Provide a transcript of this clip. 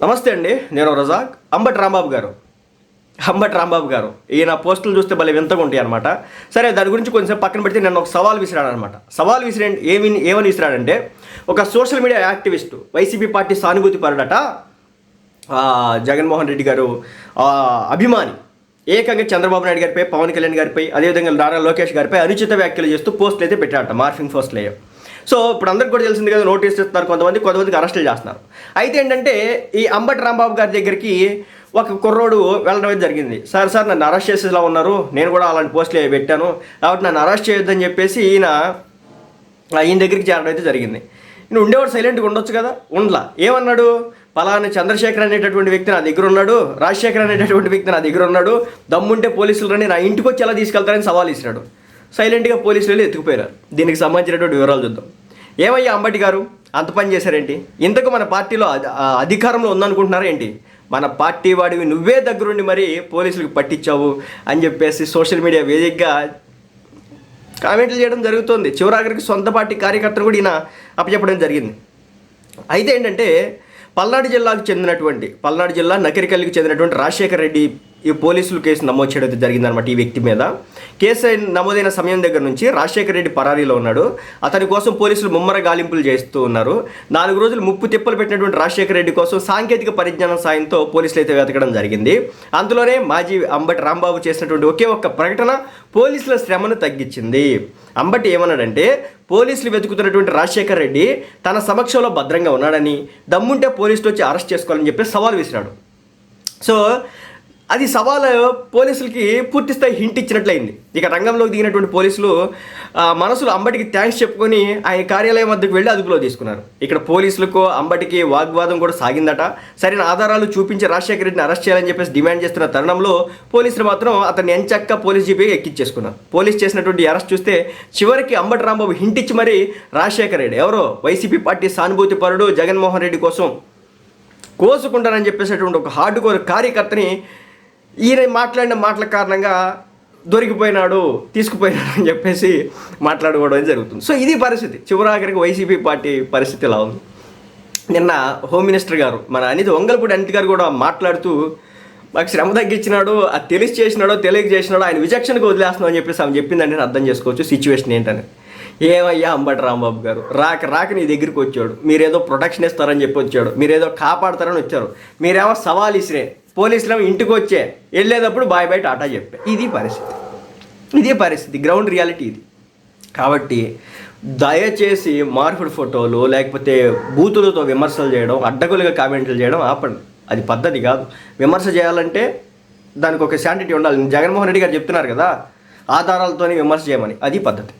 నమస్తే అండి నేను రజాక్. అంబటి రాంబాబు గారు. అంబటి రాంబాబు గారు. ఈయన పోస్టులు చూస్తే భలే వింతగా ఉంటాయి అనమాట సరే దాని గురించి కొంచెం పక్కన పెడితే నేను ఒక సవాల్ విసిరాడు అనమాట సవాల్ విసిరే ఏమి ఏమని విసిరాడంటే ఒక social media activist YCP party సానుభూతి పరుడట జగన్మోహన్ రెడ్డి గారు అభిమాని ఏకంగా చంద్రబాబు నాయుడు గారిపై పవన్ కళ్యాణ్ గారిపై అదేవిధంగా నారా లోకేష్ గారిపై అనుచిత వ్యాఖ్యలు చేస్తూ పోస్టులు అయితే పెట్టారట మార్ఫింగ్ పోస్టులు అయ్యాయి సో ఇప్పుడు అందరికి కూడా తెలిసింది కదా నోటీస్ ఇస్తున్నారు కొంతమంది కొంతమందికి అరెస్టులు చేస్తున్నారు. అయితే ఏంటంటే ఈ అంబటి రాంబాబు గారి దగ్గరికి ఒక కుర్రోడు వెళ్ళడం అయితే జరిగింది. సార్ సార్ నన్ను అరెస్ట్ చేసేలా ఉన్నారు. నేను కూడా అలాంటి పోస్టులు అవి పెట్టాను. కాబట్టి నన్ను అరెస్ట్ చేయొద్దని చెప్పేసి ఈయన ఈయన దగ్గరికి చేరడం అయితే జరిగింది. నేను ఉండేవాడు సైలెంట్గా ఉండొచ్చు కదా? ఉండలా. ఏమన్నాడు? పలానా చంద్రశేఖర్ అనేటటువంటి వ్యక్తి నా దగ్గర ఉన్నాడు. రాజశేఖర్ అనేటటువంటి వ్యక్తి నా దగ్గర ఉన్నాడు. దమ్ముంటే పోలీసులు రండి. నా ఇంటికి వచ్చి ఎలా తీసుకెళ్తారని సవాల్ ఇచ్చినాడు సైలెంట్గా పోలీసులు వెళ్ళి ఎత్తుకుపోయారు. దీనికి సంబంధించినటువంటి వివరాలు చూద్దాం. ఏమయ్యా అంబటి గారు? అంత పని చేశారేంటి? ఇంతకు మన పార్టీలో అధికారంలో ఉందనుకుంటున్నారా ఏంటి? మన పార్టీ వాడివి నువ్వే దగ్గరుండి మరి పోలీసులకు పట్టించావు అని చెప్పేసి సోషల్ మీడియా వేదికగా కామెంట్లు చేయడం జరుగుతుంది. చివరాఖరికి సొంత పార్టీ కార్యకర్తలు కూడా ఈయన అప్పచెప్పడం జరిగింది. అయితే ఏంటంటే పల్నాడు జిల్లాకు చెందినటువంటి పల్నాడు జిల్లా నకిరికల్లికి చెందినటువంటి రాజశేఖర్ రెడ్డి ఈ పోలీసులు కేసు నమోదు చేయడం జరిగిందనమాట ఈ వ్యక్తి మీద. కేసు నమోదైన సమయం దగ్గర నుంచి రాజశేఖర రెడ్డి పరారీలో ఉన్నాడు. అతని కోసం పోలీసులు ముమ్మర గాలింపులు చేస్తూ ఉన్నారు. నాలుగు రోజులు ముప్పు తిప్పలు పెట్టినటువంటి రాజశేఖర రెడ్డి కోసం సాంకేతిక పరిజ్ఞానం సాయంతో పోలీసులు అయితే వెతకడం జరిగింది. అందులోనే మాజీ అంబటి రాంబాబు చేసినటువంటి ఒకే ఒక్క ప్రకటన పోలీసుల శ్రమను తగ్గించింది. అంబటి ఏమన్నాడంటే పోలీసులు వెతుకుతున్నటువంటి రాజశేఖర్ రెడ్డి తన సమక్షంలో భద్రంగా ఉన్నాడని దమ్ముంటే పోలీసులు వచ్చి అరెస్ట్ చేసుకోవాలని చెప్పి సవాల్ విసిరాడు. సో అది సవాల్ పోలీసులకి పూర్తిస్థాయి హింట్ ఇచ్చినట్లయింది. ఇక రంగంలోకి దిగినటువంటి పోలీసులు మనసులు మనసులో అంబటికి థ్యాంక్స్ చెప్పుకొని ఆయన కార్యాలయం వద్దకు వెళ్ళి అదుపులో తీసుకున్నారు. ఇక్కడ పోలీసులకు అంబటికి వాగ్వాదం కూడా సాగిందట. సరైన ఆధారాలు చూపించి రాజశేఖర రెడ్డిని అరెస్ట్ చేయాలని చెప్పేసి డిమాండ్ చేస్తున్న తరుణంలో పోలీసులు మాత్రం అతన్ని ఎంచక్క పోలీస్ జీపీ ఎక్కించేసుకున్నారు పోలీస్ చేసినటువంటి అరెస్ట్ చూస్తే చివరికి అంబటి రాంబాబు హింట్ ఇచ్చి మరీ రాజశేఖర రెడ్డి ఎవరో వైసీపీ పార్టీ సానుభూతి పరుడు జగన్మోహన్ రెడ్డి కోసం కోసుకుంటానని చెప్పేసినటువంటి ఒక హార్డ్ కోర్ కార్యకర్తని ఈయన మాట్లాడిన మాటల కారణంగా దొరికిపోయినాడు తీసుకుపోయినాడు అని చెప్పేసి మాట్లాడుకోవడం జరుగుతుంది. సో ఇది పరిస్థితి. చివరాఖరికి వైసీపీ పార్టీ పరిస్థితి ఇలా ఉంది? నిన్న హోమ్ మినిస్టర్ గారు మన అనిత వంగల్పూడి అనిత గారు కూడా మాట్లాడుతూ మాకు శ్రమ తగ్గించినాడు అది తెలిసి చేసినాడో తెలియక చేసినాడో ఆయన విచక్షణకు వదిలేస్తున్నాం అని చెప్పేసి ఆమె చెప్పిందని నేను అర్థం చేసుకోవచ్చు. సిచ్యువేషన్ ఏంటని. ఏమయ్యా అంబటి రాంబాబు గారు రాక రాక నీ దగ్గరికి వచ్చాడు. మీరేదో ప్రొటెక్షన్ ఇస్తారని చెప్పి వచ్చాడు. మీరేదో కాపాడతారని వచ్చారు. మీరేమో సవాల్ ఇసిరే. పోలీసులు ఇంటికి వచ్చే వెళ్ళేటప్పుడు బాయ్ బయట ఆటా చెప్పే. ఇది పరిస్థితి. ఇదే పరిస్థితి. గ్రౌండ్ రియాలిటీ ఇది. కాబట్టి దయచేసి మార్పుడు ఫోటోలు లేకపోతే బూతులతో విమర్శలు చేయడం అడ్డగులుగా కామెంట్లు చేయడం ఆపండి. అది పద్ధతి కాదు. విమర్శ చేయాలంటే దానికి ఒక శాంటిటీ ఉండాలి. జగన్మోహన్ రెడ్డి గారు చెప్తున్నారు కదా ఆధారాలతోనే విమర్శ చేయమని. అది పద్ధతి.